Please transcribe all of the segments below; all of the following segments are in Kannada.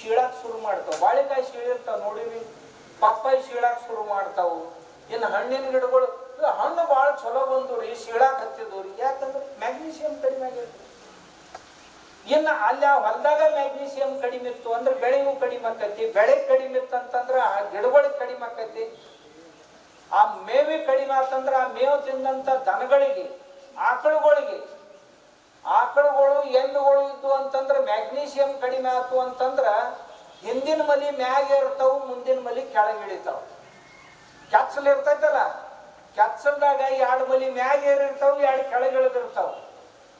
ಶೀಳಾಕ್ ಶುರು ಮಾಡ್ತಾವ. ಬಾಳೆಕಾಯಿ ಶೀಳಿರ್ತಾವ ನೋಡಿರಿ. ಪಪ್ಪಾಯಿ ಶೀಳಾಕ್ ಶುರು ಮಾಡ್ತಾವು. ಇನ್ನು ಹಣ್ಣಿನ ಗಿಡಗಳು ಹಣ್ಣು ಭಾಳ ಚಲೋ ಬಂದು ರೀ ಶೀಳಾಕ್ ಹತ್ತಿದ್ವು ರೀ ಯಾಕಂದ್ರೆ ಮ್ಯಾಗ್ನೀಷಿಯಂ ಕಡಿಮೆ ಆಗಿರ್ತದೆ ಇನ್ನು ಅಲ್ಲಿ ಆ ಹೊಲದಾಗ ಮ್ಯಾಗ್ನೀಷಿಯಂ ಕಡಿಮೆ ಇತ್ತು ಅಂದ್ರೆ ಬೆಳೆಗೂ ಕಡಿಮೆ ಆಕೈತಿ. ಬೆಳೆ ಕಡಿಮೆ ಇತ್ತು ಅಂತಂದ್ರೆ ಆ ಗಿಡಗಳಿಗೆ ಕಡಿಮೆ ಆಕೈತಿ. ಆ ಮೇವೆ ಕಡಿಮೆ ಆತಂದ್ರೆ ಆ ಮೇವು ತಿಂದಂತ ದನಗಳಿಗೆ, ಆಕಳುಗಳಿಗೆ ಆಕಳುಗಳು ಎಂದುಗಳು ಇದ್ದು ಅಂತಂದ್ರೆ ಮ್ಯಾಗ್ನೀಷಿಯಂ ಕಡಿಮೆ ಆಯ್ತು ಅಂತಂದ್ರ ಹಿಂದಿನ ಮಲಿ ಮ್ಯಾಗ ಇರ್ತಾವು, ಮುಂದಿನ ಮಲಿ ಕೆಳಗೆ ಇಳಿತಾವ. ಕ್ಯಾಪ್ಸಲ್ ಇರ್ತೈತಲ್ಲ ಕ್ಯಾಪ್ಸಲ್ದಾಗ ಎರಡು ಮಲಿ ಮ್ಯಾಗ ಏರಿರ್ತಾವ ಎರಡು ಕೆಳಗೆ ಇಳಿದಿರ್ತಾವ.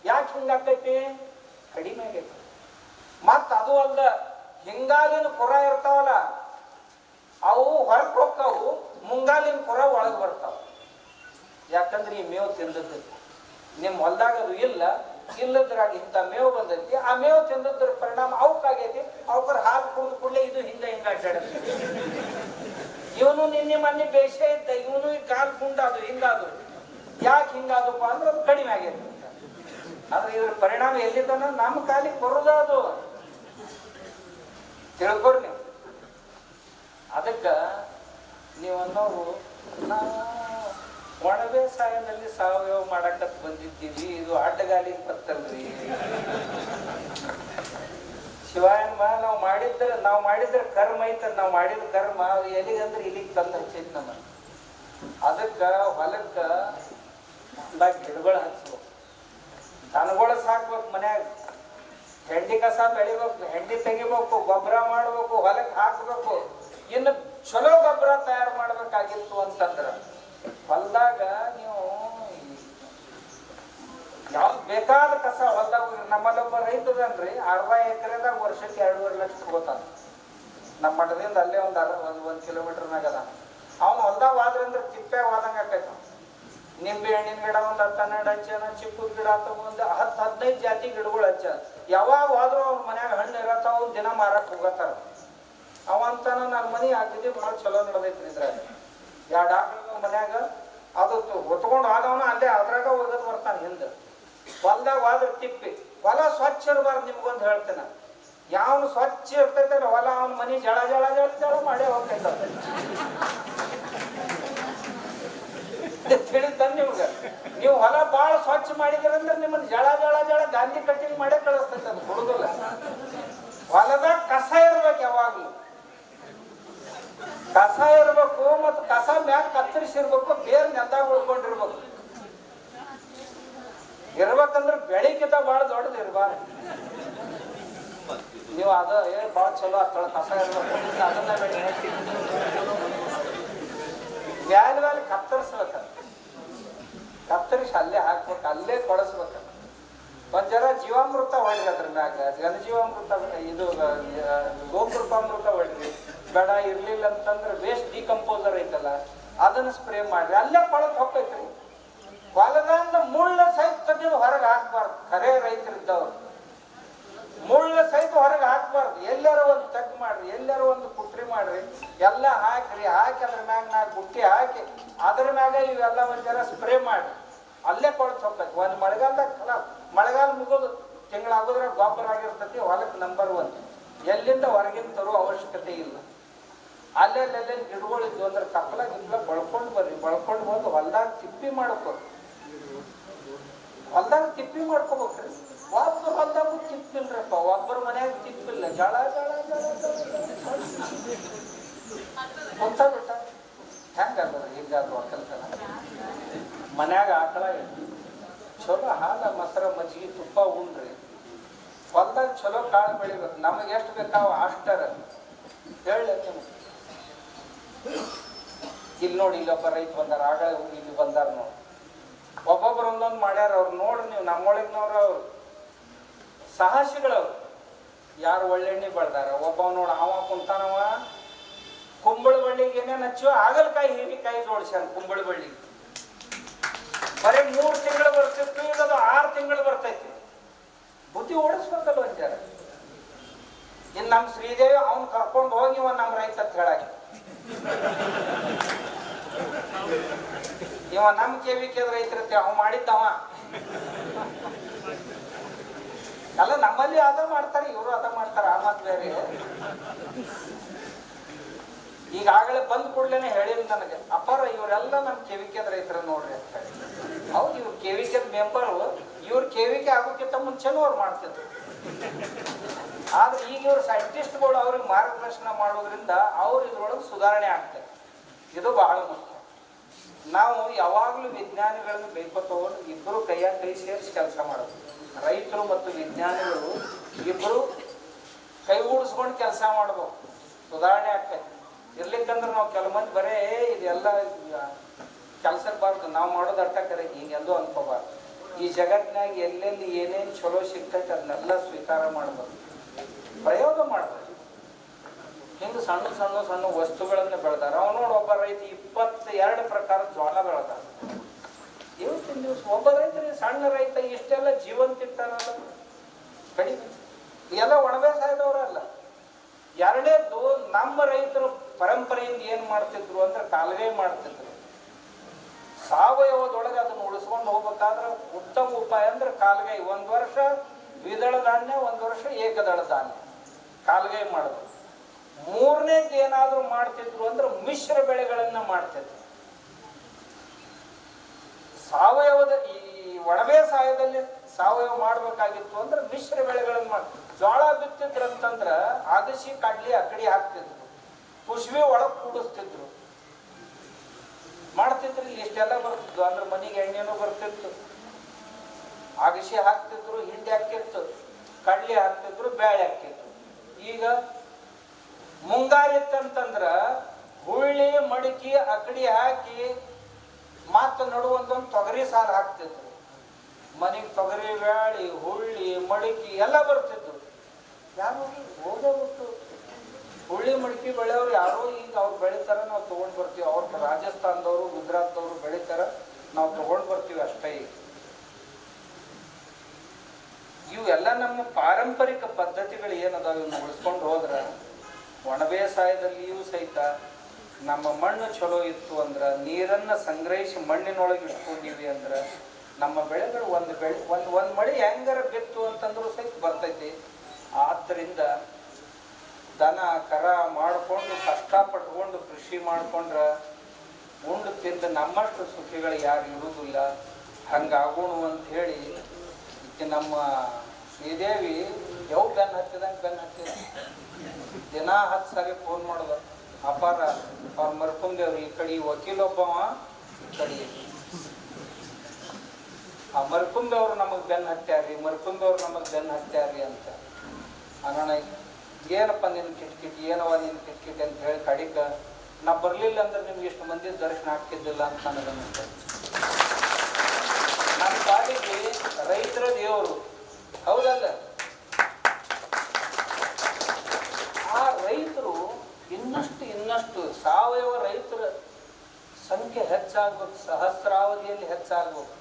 ಯಾಕೆ ಹಿಂಗಾಕೈತಿ ಕಡಿಮೆ ಆಗೈತಿ. ಮತ್ತ ಅದು ಅಲ್ದ ಹಿಂಗಾಲಿನ ಕುರ ಇರ್ತಾವಲ್ಲ, ಅವು ಹೊರಗೆ ಹೋಗ್ತಾವು, ಮುಂಗಾಲಿನ ಕುರ ಒಳಗೆ ಬರ್ತಾವ. ಯಾಕಂದ್ರೆ ಈ ಮೇವು ತಿಂದದ್ದು. ನಿಮ್ಮ ಹೊಲ್ದಾಗ ಅದು ಇಲ್ಲ ಇಲ್ಲದ್ರಾಗ ಇಂಥ ಮೇವು ಬಂದೈತಿ. ಆ ಮೇವು ತಿಂದದ್ರ ಪರಿಣಾಮ ಅವಕ್ಕಾಗೈತಿ ಅವಕ್ರ ಹಾಲು ಕುಡಿದು ಕೂಡಲೇ ಇದು ಹಿಂದೆ ಹಿಂಗ ಅಡ್ಡಾಡತ್ತೆ ಇವನು ನಿನ್ನೆ ಮೊನ್ನೆ ಬೇಷೆ ಇದ್ದ. ಇವನು ಕಾಲು ಕುಂಡ ಅದು ಹಿಂಗಾದು ಯಾಕೆ ಹಿಂಗಾದಪ್ಪ ಅಂದ್ರೆ ಅದು ಕಡಿಮೆ ಆಗೈತಿ. ಆದ್ರೆ ಇದ್ರ ಪರಿಣಾಮ ಎಲ್ಲಿದ್ದಾನ? ನಮ್ಮ ಕಾಲಿಗೆ ಬರೋದ ಅದು. ತಿಳ್ಕೊರಿ ನೀವು. ಅದಕ್ಕ ನೀವು ಅನ್ನೋರು ನಾವು ಒಣ ಬೇಸಾಯದಲ್ಲಿ ಸಾವಯವ ಮಾಡಕತ್ ಬಂದಿದ್ದೀವಿ, ಇದು ಆಟಗಾಲಿ ಬರ್ತಲ್ರಿ ಶಿವಾಯನ್ಮ ನಾವು ಮಾಡಿದ್ರೆ ನಾವು ಮಾಡಿದ್ರೆ ಕರ್ಮ ಐತ ನಾವು ಮಾಡಿದ ಕರ್ಮ ಎಲ್ಲಿಗಂದ್ರೆ ಇಲ್ಲಿಗೆ ತಂದು ಹಚ್ಚೈತಿ ನಮ್ಮ ಅದಕ್ಕ ಹೊಲಕ್ಕ ಗಿಡಗಳು ಹಚ್ಬೇಕು. ದನಗಳು ಸಾಕ್ಬೇಕು ಮನ್ಯಾಗ. ಹೆಂಡಿ ಕಸ ಬೆಳಿಬೇಕು, ಹೆಂಡಿ ತೆಗಿಬೇಕು ಗೊಬ್ಬರ ಮಾಡ್ಬೇಕು ಹೊಲಕ್ಕೆ ಹಾಕ್ಬೇಕು. ಇನ್ನು ಚಲೋ ಗೊಬ್ಬರ ತಯಾರು ಮಾಡ್ಬೇಕಾಗಿತ್ತು ಅಂತಂದ್ರ ಹೊಲ್ದಾಗ ನೀವು ಯಾವ್ದು ಬೇಕಾದ ಕಸ ಹೊಲ್ದಾಗ ನಮ್ಮಲ್ಲೊಬ್ಬ ರೈತದನ್ರಿ ಅರ್ಧ ಎಕರೆದಾಗ ವರ್ಷಕ್ಕೆ ಎರಡೂವರೆ ಲಕ್ಷ ತಗೋತಾನ. ನಮ್ಮ ಮಠದಿಂದ ಅಲ್ಲೇ ಒಂದು ಅರ್ಧ ಒಂದು ಒಂದು ಕಿಲೋಮೀಟರ್ನಾಗ ಅದ ಅವ್ನು ಹೊಲ್ದಾಗ ಹೋದ್ರಂದ್ರೆ ತಿಪ್ಪೆ ಹೋದಂಗೆ ಆಕೈತ ನಿಂಬೆ ಹಣ್ಣಿನ ಗಿಡ ಒಂದು ಹತ್ತು ಹನ್ನೆರಡು ಹಚ್ಚನ ಚಿಪ್ಪು ಗಿಡ ಒಂದು ಹತ್ತು ಹದಿನೈದು ಜಾತಿ ಗಿಡಗಳು ಹಚ್ಚ. ಯಾವಾಗ ಹೋದ್ರೂ ಅವ್ನ ಮನ್ಯಾಗ ಹಣ್ಣು ಇರತ್ತ, ಅವ್ನು ದಿನ ಮಾರಕ್ ಹೋಗತ್ತಾರ. ಅವಂತನ ನನ್ನ ಮನೆ ಆಗಿದ್ದೆ ಭಾಳ ಚಲೋ ನಡೆದೈತ್ರಿ ಇದ್ರಾಗ. ಯಾವ ಆಕಳ ಮನ್ಯಾಗ ಅದು ಹೊತ್ಕೊಂಡು ಹೋದವನ ಅಲ್ಲೇ ಅದ್ರಾಗ ಒಗದ್ ಬರ್ತಾನೆ ಹಿಂದೆ. ಹೊಲ್ದಾಗ ಹೋದ್ರ ತಿಪ್ಪಿ. ಹೊಲ ಸ್ವಚ್ಛ ಇರಬಾರ್ದು ನಿಮ್ಗೊಂದು ಹೇಳ್ತೇನೆ ಯಾವನು ಸ್ವಚ್ಛ ಇರ್ತೈತಲ್ಲ ಹೊಲ ಅವನ ಮನೆ ಜಳ ಜಳ ಜಳ ಜಳ ಮಾಡೇ ಹೋಗ್ತೈತ ತಿಳಿದ ನಿಮ್ಗೆ? ನೀವು ಹೊಲ ಭಾಳ ಸ್ವಚ್ಛ ಮಾಡಿದ್ರಂದ್ರೆ ನಿಮ್ಮನ್ನ ಜಳ ಜಳ ಜಳ ಗಾಂಧಿ ಕಟ್ಟಿಂಗ್ ಮಾಡೇ ಕಳಿಸ್ತೈತೆ ಅದು ಹುಡುಗಲ್ಲ ಹೊಲದಾಗ ಕಸ ಇರ್ಬೇಕು ಯಾವಾಗ್ಲೂ. ಕಸ ಇರ್ಬೇಕು ಮತ್ತು ಕಸ ಮ್ಯಾಗ ಕತ್ತರಿಸಿರ್ಬೇಕು ಬೇರೆ ನೆಲದಾಗ ಉಳ್ಕೊಂಡಿರ್ಬೇಕು. ಇರ್ಬೇಕಂದ್ರೆ ಬೆಳಿಗ್ಗಿಂತ ಭಾಳ ದೊಡ್ಡದು ಇರ್ಬಾರ್ದು. ನೀವು ಅದ ಏನು ಭಾಳ ಚಲೋ ಆಗ್ತಾಳ ಕಸ ಇರ್ಬೇಕು ಅದನ್ನ ಮ್ಯಾಲ ಮ್ಯಾಲ ಕತ್ತರಿಸ್ಬೇಕ. ಕತ್ತರಿಸಿ ಅಲ್ಲೇ ಹಾಕ್ಬೇಕು, ಅಲ್ಲೇ ಕೊಡಸ್ಬೇಕ ಒಂದ್ ಜನ ಜೀವಾಮೃತ ಹೊಡ್ರಿ ಅದ್ರ ಮ್ಯಾಗ ಘನಜೀವಾಮೃತ ಇದು ಗೋಕೃಪಾಮೃತ ಹೊಡ್ರಿ. ಬೇಡ ಇರ್ಲಿಲ್ಲ ಅಂತಂದ್ರೆ ವೇಸ್ಟ್ ಡಿಕಂಪೋಸರ್ ಐತಲ್ಲ, ಅದನ್ನ ಸ್ಪ್ರೇ ಮಾಡ್ರಿ. ಅಲ್ಲೇ ಕೊಳಕ್ ಹೋಗ್ತೈತ್ರಿ. ಹೊಲದಿಂದ ಮುಳ್ಳ ಸಹಿತ ತೆಗೆದು ಹೊರಗೆ ಹಾಕ್ಬಾರ್ದು. ರೈತರು ರೈತರಿದ್ದವ್ರು. ಮುಳ್ಳ ಸಹಿತ ಹೊರಗೆ ಹಾಕ್ಬಾರ್ದು. ಎಲ್ಲಾರ ಒಂದು ತಗ್ ಮಾಡ್ರಿ, ಎಲ್ಲಾರ ಒಂದು ಕುಟ್ರಿ ಮಾಡ್ರಿ. ಎಲ್ಲ ಹಾಕ್ರಿ, ಹಾಕಿ ಅದ್ರ ಮ್ಯಾಗ ನಾಲ್ಕು ಗುಟ್ಟಿ ಹಾಕಿ, ಅದ್ರ ಮ್ಯಾಗ ಇವೆಲ್ಲ ಒಂದ್ ಜರ ಸ್ಪ್ರೇ ಮಾಡ್ರಿ. ಅಲ್ಲೇ ಕೊಳತ್ ಹೋಗ್ಬೇಕು ಒಂದು ಮಳೆಗಾಲದಾಗ ಮಳೆಗಾಲ ಮುಗೋದು ತಿಂಗಳಾಗೋದ್ರ ಗೊಬ್ಬರ ಆಗಿರ್ತೈತಿ ಹೊಲಕ್ಕೆ ನಂಬರ್ ಒನ್ ಎಲ್ಲಿಂದ ಹೊರಗಿಂದ ತರುವ ಅವಶ್ಯಕತೆ ಇಲ್ಲ. ಅಲ್ಲೆಲ್ಲೆಲ್ಲ ಗಿಡಗಳಿದ್ವು ಅಂದ್ರೆ ಕಪ್ಪಲ ಗಿಪ್ಪಲ ಬಳ್ಕೊಂಡು ಬರ್ರಿ, ಬಳ್ಕೊಂಡು ಬಂದು ಹೊಲ್ದಾಗ ತಿಪ್ಪಿ ಮಾಡ್ಕೊ ಹೊಲ್ದಾಗ ತಿಪ್ಪಿ ಮಾಡ್ಕೋಬೇಕ್ರಿ. ಒಬ್ಬರು ಹೊಲ್ದಾಗೂ ತಿಪ್ಪಿಲ್ರಪ್ಪ ಒಬ್ಬರ ಮನ್ಯಾಗ ತಿಪ್ಪಿಲ್ಲ. ಜಳ ಜಳ ಜಳ ಕುಂತ ಬಿಟ್ಟ ಹೆಂಗದ ಹಿಂಗಾದ ಒಕ್ಕಲ್ತನ ಮನ್ಯಾಗ ಆಕಳ ಚಲೋ ಹಾಲ, ಮೊಸರ ಮಜ್ಜಿಗೆ ತುಪ್ಪ ಉಣ್ರಿ ಹೊಲ್ದಾಗ ಚಲೋ ಕಾಳು ಬೆಳಿಬೇಕು. ನಮಗೆ ಎಷ್ಟು ಬೇಕಾವ ಅಷ್ಟರ. ಹೇಳಿ ನಿಮ್ಗೆ ಇಲ್ಲಿ ನೋಡಿ ಇಲ್ಲೊಬ್ಬ ರೈತ ಬಂದಾರ ಆಗಳ ಇಲ್ಲಿ ಬಂದಾರ ನೋಡಿ. ಒಬ್ಬೊಬ್ರು ಒಂದೊಂದು ಮಾಡ್ಯಾರ ಅವ್ರು ನೋಡ್ರಿ ನೀವು, ನಮ್ಮೊಳಗಿನವ್ರು ಅವ್ರು. ಸಾಹಸಿಗಳವ್ರು. ಯಾರು ಒಳ್ಳೆಣ್ಣೆ ಬೆಳ್ದಾರ? ಒಬ್ಬ ನೋಡಿ, ಅವ ಕುಂತಾನವ. ಕುಂಬಳ ಬಳ್ಳಿಗೆ ಏನೇನು ಹಚ್ಚು ಹಾಗಲಕಾಯಿ, ಹೀರಿಕಾಯಿ ಜೋಡಿಸ್ಯಾನ ಕುಂಬಳ ಬಳ್ಳಿಗೆ ಬರೀ ಮೂರು ತಿಂಗಳು ಬರ್ತಿತ್ತು, ಈಗ ಅದು ಆರು ತಿಂಗಳು ಬರ್ತೈತಿ. ಬುದ್ಧಿ ಓಡಿಸ್ಬೇಕಲ್ವ ಅಂತಾರ ಇನ್ನು ನಮ್ಮ ಶ್ರೀದೇವಿ, ಅವ್ನ ಕರ್ಕೊಂಡು ಹೋಗಿ ಇವ ನಮ್ಮ ರೈತ ಅಂತ ಹೇಳಾಕ. ಇವ ನಮ್ಮ ಕೇಂದ್ರ ಐತಿರತ್ತೆ, ಅವ್ ಮಾಡಿದ್ದವ. ಅಲ್ಲ, ನಮ್ಮಲ್ಲಿ ಅದ ಮಾಡ್ತಾರೆ, ಇವರು ಅದ ಮಾಡ್ತಾರೆ, ಆ ಮಾತು ಬೇರೆ. ಈಗಾಗಲೇ ಬಂದ್ ಕೂಡ್ಲೇನೆ ಹೇಳಿದ್ ನನಗೆ, ಅಪ್ಪಾರ, ಇವರೆಲ್ಲ ನಮ್ ಕೆವಿ ಕೇಂದ್ರ ಐತ್ರ ನೋಡ್ರಿ ಅಂತ ಹೇಳಿ. ಹೌದು, ಇವ್ರು ಕೆವಿಕೆದ ಮೆಂಬರು ಇವ್ರು ಕೆವಿಕೆ ಆಗೋಕ್ಕಿಂತ ಮುಂಚೆನೂ ಅವ್ರು ಮಾಡ್ತಿದ್ರು. ಆದ್ರೆ ಈಗ ಸೈಂಟಿಸ್ಟ್ ಸೈಂಟಿಸ್ಟ್ಗಳು ಅವ್ರಿಗೆ ಮಾರ್ಗದರ್ಶನ ಮಾಡೋದ್ರಿಂದ ಅವ್ರು ಇದ್ರೊಳಗೆ ಸುಧಾರಣೆ ಆಗ್ತದೆ. ಇದು ಬಹಳ ಮುಖ್ಯ. ನಾವು ಯಾವಾಗಲೂ ವಿಜ್ಞಾನಿಗಳನ್ನು ತಗೊಂಡು ಇಬ್ಬರು ಕೈಯಾಗ ಕೈ ಸೇರಿಸಿ ಕೆಲಸ ಮಾಡೋದು. ರೈತರು ಮತ್ತು ವಿಜ್ಞಾನಿಗಳು ಇಬ್ಬರು ಕೈಗೂಡಿಸ್ಕೊಂಡು ಕೆಲಸ ಮಾಡಬೇಕು ಸುಧಾರಣೆ ಆಗ್ತದೆ. ಇರ್ಲಿಕ್ಕಂದ್ರೆ ನಾವು ಕೆಲ ಮಂದಿ ಬರೇ, ಇದೆಲ್ಲ ಕೆಲಸಕ್ಕೆ ಬಾರ್ದು, ನಾವು ಮಾಡೋದು ಅರ್ಥ ಕರೆ ಹಿಂಗೆಂದು ಅನ್ಕೋಬಾರ್ದು. ಈ ಜಗತ್ತಿನಾಗ ಎಲ್ಲೆಲ್ಲಿ ಏನೇನು ಚಲೋ ಸಿಗ್ತೈತೆ, ಅದನ್ನೆಲ್ಲ ಸ್ವೀಕಾರ ಮಾಡ್ಬೇಕು ಪ್ರಯೋಗ ಮಾಡ್ತಾರೆ. ಹಿಂಗೆ ಸಣ್ಣ ಸಣ್ಣ ಸಣ್ಣ ವಸ್ತುಗಳನ್ನ ಬೆಳೆದಾರ ಅವ್ನು ನೋಡಿ, ಒಬ್ಬ ರೈತ ಇಪ್ಪತ್ತ ಎರಡು ಪ್ರಕಾರ ಜೋಳ ಬೆಳೆದಾರ ಇವತ್ತಿನ ದಿವಸ ಒಬ್ಬ ರೈತರಿಗೆ ಸಣ್ಣ ರೈತ, ಇಷ್ಟೆಲ್ಲ ಜೀವಂತ ಇರ್ತಾರಲ್ಲ ಕಡಿಮೆ ಎಲ್ಲ ಒಣಬೇಸಾಯದವರಲ್ಲ ಎರಡೇದು ನಮ್ಮ ರೈತರು ಪರಂಪರೆಯಿಂದ ಏನ್ ಮಾಡ್ತಿದ್ರು ಅಂದ್ರೆ ಕಾಲುವೆ ಮಾಡ್ತಿದ್ರು. ಸಾವಯವದೊಳಗೆ ಅದನ್ನು ಉಳಿಸ್ಕೊಂಡು ಹೋಗ್ಬೇಕಾದ್ರೆ ಉತ್ತಮ ಉಪಾಯ ಅಂದ್ರೆ ಕಾಲುವೆ. ಒಂದ್ ವರ್ಷ ದ್ವಿದಳ ಧಾನ್ಯ, ಒಂದ್ ವರ್ಷ ಏಕದಳ ಧಾನ್ಯ. ಕಾಲುವೆ ಮಾಡಿದ್ರು ಮೂರನೇದು ಏನಾದರೂ ಮಾಡ್ತಿದ್ರು ಅಂದ್ರೆ ಮಿಶ್ರ ಬೆಳೆಗಳನ್ನ ಮಾಡ್ತಿದ್ರು. ಸಾವಯವದ ಈ ಒಣಬೇಸಾಯದಲ್ಲಿ ಸಾವಯವ ಮಾಡ್ಬೇಕಾಗಿತ್ತು ಅಂದ್ರೆ ಮಿಶ್ರ ಬೆಳೆಗಳನ್ನ ಮಾಡ್ ಜೋಳ ಬಿತ್ತಿದ್ರಂತಂದ್ರ ಆಗಸಿ ಕಡ್ಲಿ ಅಕ್ಕಡಿ ಹಾಕ್ತಿದ್ರು. ಕುಶ್ವಿ ಒಳಗ್ ಕೂಡಿಸ್ತಿದ್ರು. ಮಾಡ್ತಿದ್ರು ಇಷ್ಟೆಲ್ಲ ಬರ್ತಿದ್ವು. ಅಂದ್ರೆ ಮನೆಗೆ ಎಣ್ಣೆನೂ ಬರ್ತಿತ್ತು. ಆಗಸಿ ಹಾಕ್ತಿದ್ರು, ಹಿಂಡಿ ಹಾಕಿತ್ತು ಕಡ್ಲಿ ಹಾಕ್ತಿದ್ರು ಬೇಳೆ ಹಾಕಿತ್ತು ಈಗ ಮುಂಗಾರಿತ್ತಂತಂದ್ರ ಹುಳ್ಳಿ ಮಡಿಕೆ, ಅಕಡಿ ಹಾಕಿ ಮತ್ತ ಒಂದು ತೊಗರಿ ಸಾರು ಹಾಕ್ತಿದ್ರು. ಮನೆಗೆ ತೊಗರಿ, ಬ್ಯಾಳಿ ಹುಳ್ಳಿ ಮಡಿಕೆ ಎಲ್ಲ ಬರ್ತಿದ್ರು ಯಾರು ಹೋಗೇ? ಬಿಟ್ಟು ಹುಳ್ಳಿ ಮಡಿಕೆ ಬೆಳೆಯವ್ರು ಯಾರೋ ಈಗ ಅವ್ರು ಬೆಳಿತಾರ ನಾವು ತಗೊಂಡ್ ಬರ್ತೀವಿ. ಅವ್ರ ರಾಜಸ್ಥಾನದವರು, ಗುಜರಾತ್ದವರು ಬೆಳಿತಾರ, ನಾವು ತಗೊಂಡ್ ಬರ್ತೀವಿ ಅಷ್ಟೇ ಈಗ. ಇವೆಲ್ಲ ನಮ್ಮ ಪಾರಂಪರಿಕ ಪದ್ಧತಿಗಳು ಏನದಾವ ಇವನ್ನ ಉಳಿಸ್ಕೊಂಡು ಹೋದ್ರ ಒಣ ಬೇಸಾಯದಲ್ಲಿಯೂ ಸಹಿತ ನಮ್ಮ ಮಣ್ಣು ಚಲೋ ಇತ್ತು ಅಂದ್ರ, ನೀರನ್ನ ಸಂಗ್ರಹಿಸಿ ಮಣ್ಣಿನೊಳಗೆ ಇಟ್ಕೊಂಡಿವಿ ಅಂದ್ರ, ನಮ್ಮ ಬೆಳೆಗಳು ಒಂದು ಬೆಳೆ, ಒಂದು ಒಂದು ಮಳೆ ಹೆಂಗಾರ ಬಿತ್ತು ಅಂತಂದ್ರು ಸಹಿತ ಬರ್ತೈತಿ. ಆದ್ದರಿಂದ ದನ, ಕರ ಮಾಡಿಕೊಂಡು ಕಷ್ಟಪಟ್ಕೊಂಡು ಕೃಷಿ ಮಾಡ್ಕೊಂಡ್ರ ಉಂಡು ತಿಂದು ನಮ್ಮಷ್ಟು ಸುಖಿಗಳು ಯಾರು ಇರುವುದಿಲ್ಲ ಹಂಗಾಗೋಣ ಅಂತ ಹೇಳಿ ನಮ್ಮ ಶ್ರೀದೇವಿ, ಯಾವ ಬೆನ್ನು ಹತ್ತಿದಂಗೆ ಬೆನ್ನು ಹತ್ತಿದ? ದಿನ ಹತ್ತು ಸಾರಿ ಫೋನ್ ಮಾಡೋದು. ಅಪಾರ ಅವ್ರ ಮರ್ಕೊಂಡೇವ್ರಿ, ಈ ಕಡೆ ವಕೀಲೊಬ್ಬವ, ಈ ಕಡೆ ಆ ಮರ್ಕೊಂಡವ್ರು ನಮಗೆ ಬೆನ್ ಹತ್ಯಾರ್ರಿ, ಮರ್ಕೊಂಡವ್ರು ನಮಗೆ ಬೆನ್ ಹತ್ಯಾರ್ರಿ ಅಂತ. ಅಣ್ಣ ಏನಪ್ಪ ನಿನ್ನ ಕಿಟ್ಕಿಟ್, ಏನವ ನಿನ್ನ ಕಿಟ್ಕಿಟ್ ಅಂತ ಹೇಳಿ ಕಡಿಕ ನಾ ಬರಲಿಲ್ಲ ಅಂದ್ರೆ ನಿಮ್ಗೆ ಇಷ್ಟು ಮಂದಿ ದರ್ಶನ ಹಾಕಿದ್ದಿಲ್ಲ ಅಂತ ನನಗೆ ಪಾಡಿಗೆ ರೈತರ ದೇವರು. ಹೌದಲ್ಲ? ಆ ರೈತರು ಇನ್ನಷ್ಟು ಇನ್ನಷ್ಟು ಸಾವಯವ ರೈತರ ಸಂಖ್ಯೆ ಹೆಚ್ಚಾಗ್ಬೇಕು, ಸಹಸ್ರಾವಧಿಯಲ್ಲಿ ಹೆಚ್ಚಾಗ್ಬೇಕು.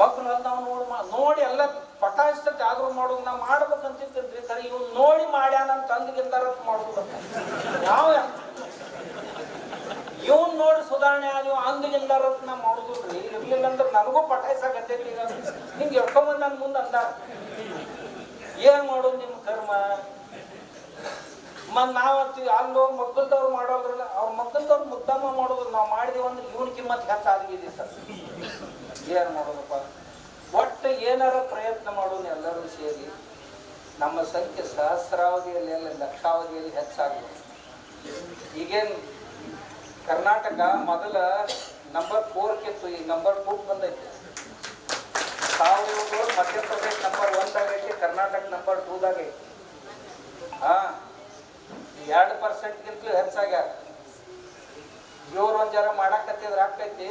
ಮಕ್ಕಳು ನಾವು ನೋಡಿ ನೋಡಿ ಎಲ್ಲ ಪಟಾಯಿಸ್ತೈತೆ, ಆದ್ರೂ ಮಾಡೋದು ನಾವು ಮಾಡ್ಬೇಕಂತಿದ್ರಿ ಖರೆ ಇವ್ನು ನೋಡಿ ಮಾಡ್ಯಾನ ಅಂತ ಅಂದ್ಗಿಂದಾರ ಮಾಡೋದು ಯಾವ ಇವನ್ ನೋಡಿ ಸುಧಾರಣೆ ಆಗಿ ಅಂದ್ಗಿಂದಾರ ನಾ ಮಾಡುದಿಲ್ರಿ ಇರ್ಲಿಲ್ಲ ಅಂದ್ರೆ ನನಗೂ ಪಟಾಯಿಸಾಕತ್ತೈತಿ ಈಗ ಹಿಂಗೆ ಎಡ್ಕೊಂಬಂದ್ ನನ್ನ ಮುಂದೆ ಅಂದ ಏನ್ ಮಾಡೋದು ನಿಮ್ಮ ಕರ್ಮ? ಮತ್ ನಾವ್ ಅಂತೀವಿ ಅಲ್ಲೋ ಮಕ್ಕಳದವ್ರು ಮಾಡೋದ್ರಲ್ಲ, ಅವ್ರ ಮಕ್ಕಳದವ್ರು ಮುದ್ದಮ್ಮ ಮಾಡೋದು ನಾವು ಮಾಡಿದೀವಿ ಅಂದ್ರೆ ಇವನ್ ಕಿಮ್ಮತ್ ಹೆಚ್ಚಾಗಿದೆ ಸರ್. ಏನ್ ಮಾಡೋದಪ್ಪ? ಒಟ್ಟು ಏನಾರ ಪ್ರಯತ್ನ ಮಾಡೋದು ಎಲ್ಲರೂ ಸೇರಿ ನಮ್ಮ ಸಂಖ್ಯೆ ಸಹಸ್ರಾವಧಿಯಲ್ಲಿ ಅಲ್ಲ ಲಕ್ಷಾವಧಿಯಲ್ಲಿ ಹೆಚ್ಚಾಗಬೇಕು ಈಗೇನು ಕರ್ನಾಟಕ ಮೊದಲ ನಂಬರ್ ಫೋರ್ಕಿತ್ತು ಈ ನಂಬರ್ ಟೂ ಬಂದೈತೆ. ಸಾವಿರದ ಮಧ್ಯಪ್ರದೇಶ ನಂಬರ್ ಒಂದಾಗೈತಿ ಕರ್ನಾಟಕ ನಂಬರ್ ಟೂದಾಗೈತಿ ಹಾ ಎರಡು ಪರ್ಸೆಂಟ್ಗಿಂತಲೂ ಹೆಚ್ಚಾಗ್ಯಾರ. ಇವ್ರು ಒಂದ್ ಜರ ಮಾಡಾಕತ್ತಿದ್ರ ಆಗ್ತೈತಿ,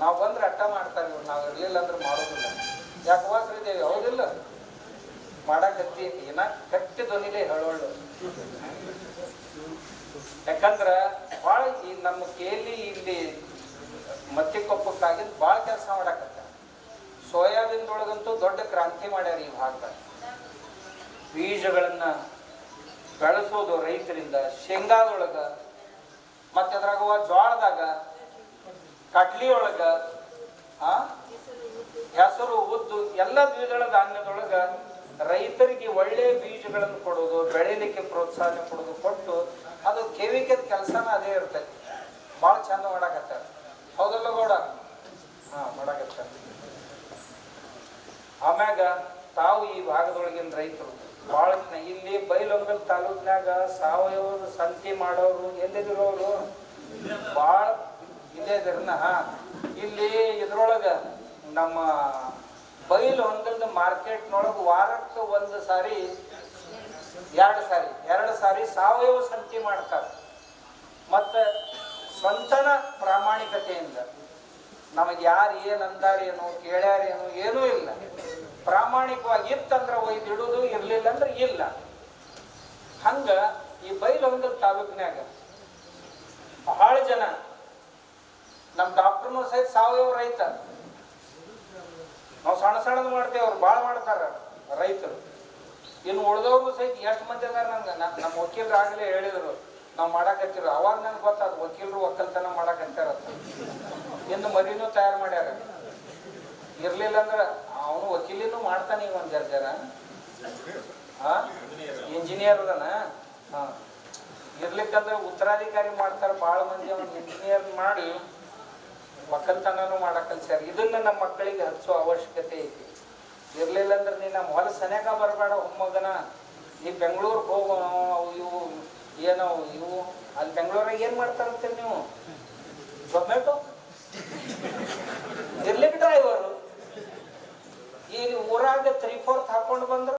ನಾವು ಬಂದ್ರೆ ಅಟ್ಟ ಮಾಡ್ತಾರೆ ಇವ್ರು, ನಾವು ಇರ್ಲಿಲ್ಲ ಅಂದ್ರೆ ಮಾಡೋದಿಲ್ಲ. ಯಾಕೆ ವಾಸ್ರಿದೇವಿ ಹೌದಿಲ್ಲ. ಮಾಡಾಕತ್ತಿ, ಏನ ಕಟ್ಟಿ ಧ್ವನಿಲೇ ಹೇಳೋಳು. ಯಾಕಂದ್ರ ಭಾಳ ಈ ನಮ್ಮ ಕೇಲಿ ಇಲ್ಲಿ ಮತ್ತಿಕೊಪ್ಪಕ್ಕಾಗಿ ಭಾಳ ಕೆಲಸ ಮಾಡಾಕತ್ತ ಸೋಯಾಬೀನ್ದೊಳಗಂತೂ ದೊಡ್ಡ ಕ್ರಾಂತಿ ಮಾಡ್ಯಾರ ಈ ಭಾಗದಾಗ ಬೀಜಗಳನ್ನು ಬೆಳೆಸೋದು ರೈತರಿಂದ, ಶೇಂಗಾದೊಳಗೆ, ಮತ್ತೆ ಅದ್ರಾಗ ಜೋಳದಾಗ ಕಡ್ಲಿಯೊಳಗೆ ಹೆಸರು, ಉದ್ದು, ಎಲ್ಲ ದ್ವಿದಳ ಧಾನ್ಯದೊಳಗ ರೈತರಿಗೆ ಒಳ್ಳೆ ಬೀಜಗಳನ್ನು ಕೊಡೋದು ಬೆಳೀಲಿಕ್ಕೆ ಪ್ರೋತ್ಸಾಹ ಕೊಡೋದು ಕೊಟ್ಟು ಅದು ಕೆವಿಕೆ ಕೆಲಸನ ಅದೇ ಇರ್ತೈತಿ. ಭಾಳ ಚಂದ ಮಾಡಾಕತ್ತಾರ ಹೌದಲ್ಲ ಗೌಡ? ಹಾ ಮಾಡಾಕತ್ತಾರ ಆಮ್ಯಾಗ ತಾವು ಈ ಭಾಗದೊಳಗಿನ ರೈತರು, ಭಾಳ ಇಲ್ಲಿ ಬೈಲೊಂಗಲ್ ತಾಲೂಕಿನಾಗ ಸಾವಯವ ಸಂತಿ ಮಾಡೋರು ಎಲ್ಲಿದಿರೋರು ಭಾಳ ಇಲ್ಲೇ ಇದ್ರನ್ನ ಇಲ್ಲಿ ಇದ್ರೊಳಗ ನಮ್ಮ ಬೈಲು ಹೊಂಗಲ್ದ ಮಾರ್ಕೆಟ್ನೊಳಗೆ ವಾರಕ್ಕೆ ಒಂದು ಸಾರಿ ಎರಡು ಸಾರಿ. ಎರಡು ಸಾರಿ ಸಾವಯವ ಸಂತಿ ಮಾಡ್ತಾರೆ. ಮತ್ತು ಸ್ವಂತನ ಪ್ರಾಮಾಣಿಕತೆಯಿಂದ ನಮಗೆ ಯಾರು ಏನು ಅಂದಾರೇನು, ಕೇಳ್ಯಾರೇನು ಏನೂ ಇಲ್ಲ. ಪ್ರಾಮಾಣಿಕವಾಗಿ ಇತ್ತಂದ್ರೆ ಒಯ್ದು ಇಡೋದು ಇರಲಿಲ್ಲ ಅಂದ್ರೆ ಇಲ್ಲ. ಹಂಗ ಈ ಬೈಲೊಂದು ತಾಲೂಕಿನಾಗ ಬಹಳ ಜನ ನಮ್ಮ ಡಾಕ್ಟರ್ನು ಸಹಿತ ಸಾವಯವ ರೈತ. ನಾವು ಸಣ್ಣ ಸಣ್ಣದು ಮಾಡ್ತೇವೆ, ಅವ್ರು ಭಾಳ ಮಾಡ್ತಾರ ರೈತರು. ಇನ್ನು ಉಳಿದವ್ರು ಸಹಿತ ಎಷ್ಟು ಮಂದಿ ಅದಾರ ನಂಗೆ? ನಮ್ಮ ವಕೀಲರು ಆಗಲೇ ಹೇಳಿದರು, ನಾವು ಮಾಡಾಕತ್ತಿರು ಅವಾಗ ನನ್ಗೆ ಗೊತ್ತಾದ ವಕೀಲರು ಒಕ್ಕಲ್ತನ ಮಾಡಾಕತ್ತಾರ ಇನ್ನು ಮರಿನೂ ತಯಾರು ಮಾಡ್ಯಾರ. ಇರ್ಲಿಲ್ಲ ಅಂದ್ರೆ ಅವನು ವಕೀಲಿನೂ ಮಾಡ್ತಾನೆ ಈಗ ಒಂದು ಜರ್ಜರ. ಇಂಜಿನಿಯರ್ ಅದನ? ಇರ್ಲಿಕ್ಕಂದ್ರೆ ಉತ್ತರಾಧಿಕಾರಿ ಮಾಡ್ತಾರೆ ಭಾಳ ಮಂದಿ ಅವ್ನು ಇಂಜಿನಿಯರ್ ಮಾಡಿ ಒಕ್ಕಲ್ತನೂ ಮಾಡಕ್ ಕಲ್ಸ್ಯಾರ ಇದನ್ನ ನಮ್ಮ ಮಕ್ಕಳಿಗೆ ಹಚ್ಚೋ ಅವಶ್ಯಕತೆ ಐತಿ. ಇರಲಿಲ್ಲ ಅಂದ್ರೆ ನೀನು ನಮ್ಮ ಹೊಲ ಸನ್ಯಾಕ ಬರಬೇಡ ಹೊಮ್ಮಗನ ನೀ ಬೆಂಗಳೂರಿಗೆ ಹೋಗೋ ಅವು ಇವು, ಏನೋ ಇವು. ಅಲ್ಲಿ ಬೆಂಗಳೂರಾಗ ಏನು ಮಾಡ್ತಾರಂತೀರಿ ನೀವು? ಜೊಮ್ಯಾಟೊ ಇರ್ಲಿಕ್ಕೆ ಡ್ರೈವರು ಈ ಊರಾಗ ತ್ರೀ ಫೋರ್ತ್ ಹಾಕೊಂಡು ಬಂದ್ರು.